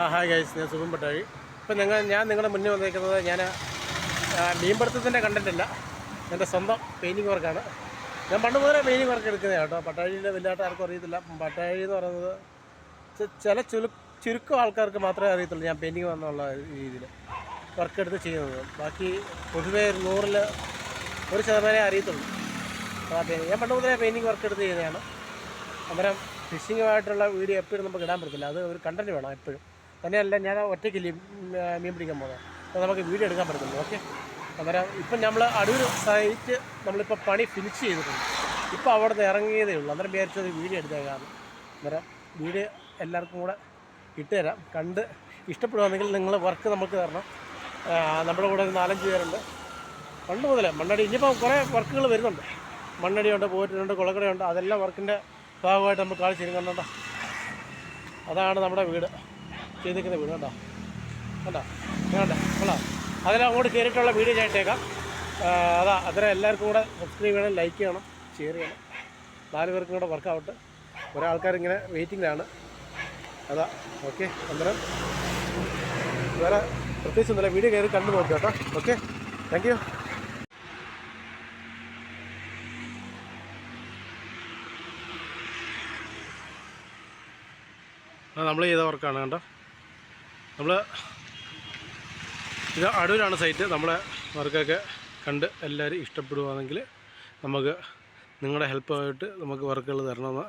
ആ hi guys ഞാൻ സുഖം പട്ടാഴി. ഇപ്പം നിങ്ങൾ ഞാൻ നിങ്ങളുടെ മുന്നിൽ വന്നിരിക്കുന്നത് ഞാൻ മീൻപിടുത്തത്തിന്റെ കണ്ടന്റ് അല്ല. എന്റെ സ്വന്തം പെയിന്റിങ് വർക്കാണ് ഞാൻ പണ്ട് മുതലേ പെയിന്റിങ് വർക്ക് എടുക്കുന്നതാണ് കേട്ടോ. പട്ടാഴിയിലെ വലുതായിട്ട് ആർക്കും അറിയത്തില്ല. പട്ടാഴി എന്ന് പറയുന്നത് ചില ചുരു ചുരുക്കം ആൾക്കാർക്ക് മാത്രമേ അറിയത്തുള്ളൂ ഞാൻ പെയിന്റിങ് വന്നുള്ള രീതിയിൽ വർക്ക് എടുത്ത് ചെയ്യുന്നത്. ബാക്കി പൊതുവേ നൂറിൽ ഒരു ശതമാനമേ അറിയത്തുള്ളൂ. ഞാൻ പണ്ട് മുതലേ പെയിന്റിങ് വർക്ക് എടുത്ത് ചെയ്യുന്നതാണ്. അന്നേരം ഫിഷിങ്ങുമായിട്ടുള്ള വീഡിയോ എപ്പോഴും നമുക്ക് ഇടാൻ പറ്റത്തില്ല. അത് ഒരു കണ്ടന്റ് വേണം എപ്പോഴും. തന്നെയല്ല ഞാൻ ഒറ്റയ്ക്ക് മീൻ പിടിക്കാൻ പോകുന്നത് അപ്പോൾ നമുക്ക് വീഡിയോ എടുക്കാൻ പറ്റത്തില്ല ഓക്കെ? അന്നേരം ഇപ്പം നമ്മൾ അടൂർ സൈറ്റ് നമ്മളിപ്പോൾ പണി ഫിനിഷ് ചെയ്തിട്ടുണ്ട്. ഇപ്പോൾ അവിടെ നിന്ന് ഇറങ്ങിയതേ ഉള്ളൂ. അന്നേരം വിചാരിച്ചത് വീഡിയോ എടുത്തേക്കാണ് അന്നേരം വീഡിയോ എല്ലാവർക്കും കൂടെ ഇട്ടുതരാം കണ്ട് ഇഷ്ടപ്പെടുകയാണെങ്കിൽ നിങ്ങൾ വർക്ക് നമുക്ക് തരണം. നമ്മുടെ കൂടെ ഒരു നാലഞ്ച് പേരുണ്ട്. പണ്ട് മുതലേ മണ്ണടി ഇനിയിപ്പോൾ കുറേ വർക്കുകൾ വരുന്നുണ്ട്. മണ്ണടിയുണ്ട് പോറ്റുണ്ട് കുളക്കടയുണ്ട്. അതെല്ലാം വർക്കിന്റെ ഭാഗമായിട്ട് നമ്മൾ കാണിച്ചിരുന്നുണ്ടോ അതാണ് നമ്മുടെ വീട്. ചെയ്തിരിക്കുന്ന വീട് കണ്ടോ? കണ്ടോ? കണ്ടോ? കൊള്ളാം. അതിൽ അങ്ങോട്ട് കയറിയിട്ടുള്ള വീഡിയോ ഞാൻ ഇട്ടേക്കാം. അതാ അത്ര എല്ലാവർക്കും കൂടെ സബ്സ്ക്രൈബ് ചെയ്യണം ലൈക്ക് ചെയ്യണം ഷെയർ ചെയ്യണം. നാല് പേർക്കും കൂടെ വർക്കൗട്ട് കുറേ ആൾക്കാർ ഇങ്ങനെ വെയിറ്റിങ്ങിലാണ് അതാ ഓക്കെ അന്നേരം വേറെ പ്രത്യേകിച്ച് ഒന്നുമില്ല. വീഡിയോ കയറി കണ്ടു നോക്കുക കേട്ടോ. ഓക്കെ താങ്ക് യു നമ്മൾ ചെയ്ത വർക്കാണ് കണ്ടോ? നമ്മൾ ഇത് അടൂരാണ് സൈറ്റ് നമ്മളെ വർക്കൊക്കെ കണ്ട് എല്ലാവരും ഇഷ്ടപ്പെടുവാണെങ്കിൽ നമുക്ക് നിങ്ങളുടെ ഹെൽപ്പായിട്ട് നമുക്ക് വർക്കുകൾ തരണമെന്ന്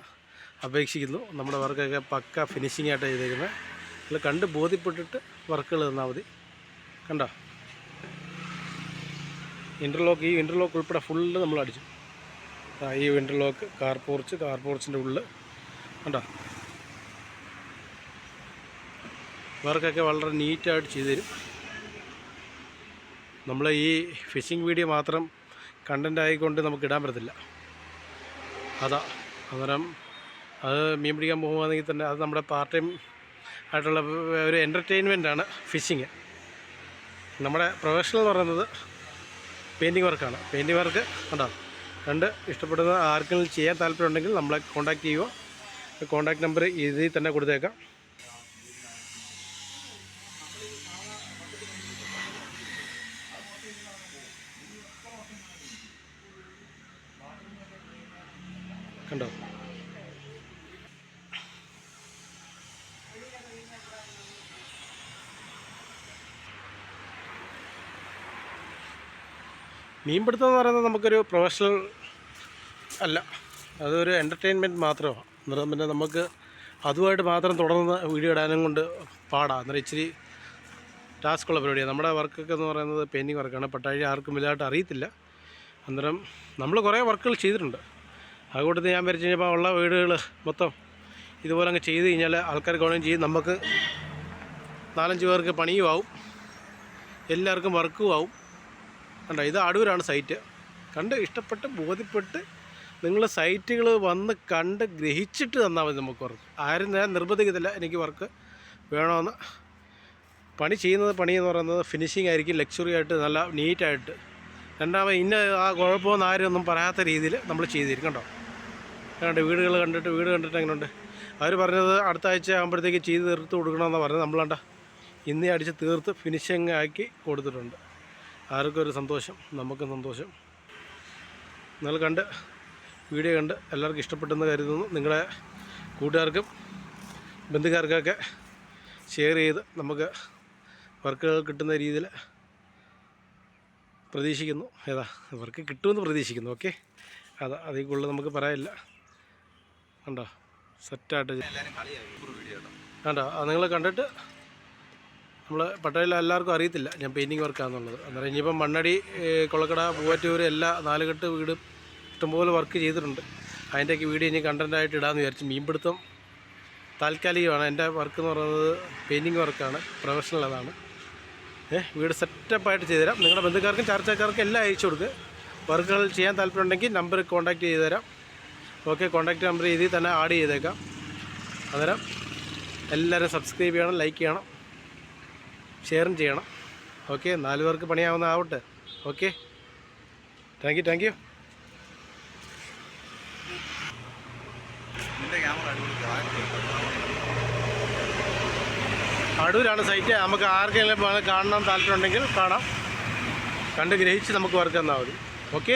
അപേക്ഷിക്കുന്നു. നമ്മുടെ വർക്കൊക്കെ പക്ക ഫിനിഷിംഗ് ആയിട്ട് ചെയ്തേക്കുന്നത് അതിൽ കണ്ട് ബോധ്യപ്പെട്ടിട്ട് വർക്കുകൾ തന്നാൽ മതി. കണ്ടോ? ഇന്റർലോക്ക് ഈ ഇന്റർലോക്ക് ഉൾപ്പെടെ ഫുള്ള് നമ്മൾ അടിച്ചു ഈ ഇന്റർലോക്ക് കാർ പോർച്ച് കാർ പോർച്ചിന്റെ ഉള്ളിൽ കണ്ടോ? വർക്കൊക്കെ വളരെ നീറ്റായിട്ട് ചെയ്തു തരും നമ്മൾ ഈ ഫിഷിംഗ് വീഡിയോ മാത്രം കണ്ടന്റ് ആയിക്കൊണ്ട് നമുക്ക് ഇടാൻ പറ്റത്തില്ല. അതാ അന്നേരം അത് മീൻ പിടിക്കാൻ പോകുകയാണെങ്കിൽ തന്നെ അത് നമ്മുടെ പാർട്ട് ടൈം ആയിട്ടുള്ള ഒരു എന്റർടൈൻമെന്റ് ആണ് ഫിഷിങ് നമ്മുടെ പ്രൊഫഷണൽ എന്ന് പറയുന്നത് പെയിന്റിങ് വർക്കാണ് പെയിന്റിങ് വർക്ക് കണ്ടോ? രണ്ട് ഇഷ്ടപ്പെടുന്ന ആർക്കെങ്കിലും ചെയ്യാൻ താല്പര്യമുണ്ടെങ്കിൽ നമ്മളെ കോൺടാക്റ്റ് ചെയ്യുക. കോൺടാക്ട് നമ്പർ ഇതിൽ തന്നെ കൊടുത്തേക്കാം. കണ്ടോ? മീൻപിടുത്തം എന്ന് പറയുന്നത് നമുക്കൊരു പ്രൊഫഷണൽ അല്ല. അതൊരു എന്റർടൈൻമെന്റ് മാത്രമാണ്. അന്നേരം പിന്നെ നമുക്ക് അതുമായിട്ട് മാത്രം തുടർന്ന് വീഡിയോ ഇടാനും കൊണ്ട് പാടാം. അന്നേരം ഇച്ചിരി ടാസ്ക്കുള്ള പരിപാടിയാണ് നമ്മുടെ വർക്കൊക്കെ എന്ന് പറയുന്നത് പെയിന്റിങ് വർക്കാണ് പട്ടാഴി ആർക്കും വലുതായിട്ട് അറിയത്തില്ല. അന്നേരം നമ്മൾ കുറേ വർക്കുകൾ ചെയ്തിട്ടുണ്ട്. അതുകൂട്ടത്തിൽ ഞാൻ വരച്ച് കഴിഞ്ഞപ്പോൾ ഉള്ള വീടുകൾ മൊത്തം ഇതുപോലെ അങ്ങ് ചെയ്ത് കഴിഞ്ഞാൽ ആൾക്കാർ ഗുണം ചെയ്യും. നമുക്ക് നാലഞ്ച് പേർക്ക് പണിയും ആവും. എല്ലാവർക്കും വർക്കും ആവും. കണ്ടോ ഇത് അടൂരാണ് സൈറ്റ്. കണ്ട് ഇഷ്ടപ്പെട്ട് ബോധ്യപ്പെട്ട് നിങ്ങൾ സൈറ്റുകൾ വന്ന് കണ്ട് ഗ്രഹിച്ചിട്ട് തന്നാൽ മതി നമുക്ക് വർക്ക്. ആരും ഞാൻ നിർബന്ധിക്കത്തില്ല എനിക്ക് വർക്ക് വേണമെന്ന്. പണി ചെയ്യുന്നത് പണി എന്ന് പറയുന്നത് ഫിനിഷിംഗ് ആയിരിക്കും ലക്ഷറി ആയിട്ട് നല്ല നീറ്റായിട്ട് രണ്ടാമത് ഇന്ന ആ കുഴപ്പമൊന്നും ആരും ഒന്നും പറയാത്ത രീതിയിൽ നമ്മൾ ചെയ്തിരിക്കും കണ്ടോ? കണ്ട് വീടുകൾ കണ്ടിട്ട് വീട് കണ്ടിട്ട് എങ്ങനെയുണ്ട് അവർ പറഞ്ഞത് അടുത്ത ആഴ്ച ആകുമ്പോഴത്തേക്ക് ചെയ്ത് തീർത്ത് കൊടുക്കണമെന്നാണ് പറഞ്ഞത്. നമ്മളണ്ട ഇന്നേ അടിച്ച് തീർത്ത് ഫിനിഷിങ് ആക്കി കൊടുത്തിട്ടുണ്ട്. ആർക്കും ഒരു സന്തോഷം? നമുക്കും സന്തോഷം. നിങ്ങൾ കണ്ട് വീഡിയോ കണ്ട് എല്ലാവർക്കും ഇഷ്ടപ്പെട്ടെന്ന് കരുതുന്നു. നിങ്ങളെ കൂട്ടുകാർക്കും ബന്ധുക്കാർക്കൊക്കെ ഷെയർ ചെയ്ത് നമുക്ക് വർക്കുകൾ കിട്ടുന്ന രീതിയിൽ പ്രതീക്ഷിക്കുന്നു. ഏതാ? വർക്ക് കിട്ടുമെന്ന് പ്രതീക്ഷിക്കുന്നു. ഓക്കെ അതാ അതിൽ നമുക്ക് പറയാനില്ല. കണ്ടോ? സെറ്റായിട്ട് കണ്ടോ? അത് നിങ്ങൾ കണ്ടിട്ട് നമ്മൾ പട്ടാഴിയിൽ എല്ലാവർക്കും അറിയത്തില്ല ഞാൻ പെയിന്റിങ് വർക്കാണെന്നുള്ളത് അന്നേരം ഇനിയിപ്പം മണ്ണടി കൊളക്കട പൂവാറ്റൂർ എല്ലാ നാലുകെട്ട് വീട് ഇഷ്ടംപോലെ വർക്ക് ചെയ്തിട്ടുണ്ട്. അതിന്റെയൊക്കെ വീഡിയോ ഇനി കണ്ടന്റായിട്ട് ഇടാമെന്ന് വിചാരിച്ചു മീൻപിടുത്തം താൽക്കാലികമാണ്. എന്റെ വർക്ക് എന്ന് പറയുന്നത് പെയിന്റിങ് വർക്കാണ് പ്രൊഫഷണൽ അതാണ്. ഏഹ് വീട് സെറ്റപ്പായിട്ട് ചെയ്തുതരാം. നിങ്ങളുടെ ബന്ധുക്കാർക്കും ചർച്ചക്കാർക്കും എല്ലാം അയച്ചു കൊടുക്കുക വർക്കുകൾ ചെയ്യാൻ താല്പര്യമുണ്ടെങ്കിൽ നമ്പർ കോൺടാക്റ്റ് ചെയ്ത് തരാം ഓക്കെ കോൺടാക്റ്റ് നമ്പർ രീതിയിൽ തന്നെ ആഡ് ചെയ്തേക്കാം. അന്നേരം എല്ലാവരും സബ്സ്ക്രൈബ് ചെയ്യണം ലൈക്ക് ചെയ്യണം ഷെയറും ചെയ്യണം. ഓക്കെ നാല് പേർക്ക് പണിയാവുന്ന ആവട്ടെ. Okay thank you thank you അടൂരാണ് site നമുക്ക് ആർക്കെങ്കിലും കാണണം കാണണം താല്പര്യമുണ്ടെങ്കിൽ കാണാം. കണ്ട് ഗ്രഹിച്ച് നമുക്ക് വർക്ക് തന്നാൽ മതി. ഓക്കെ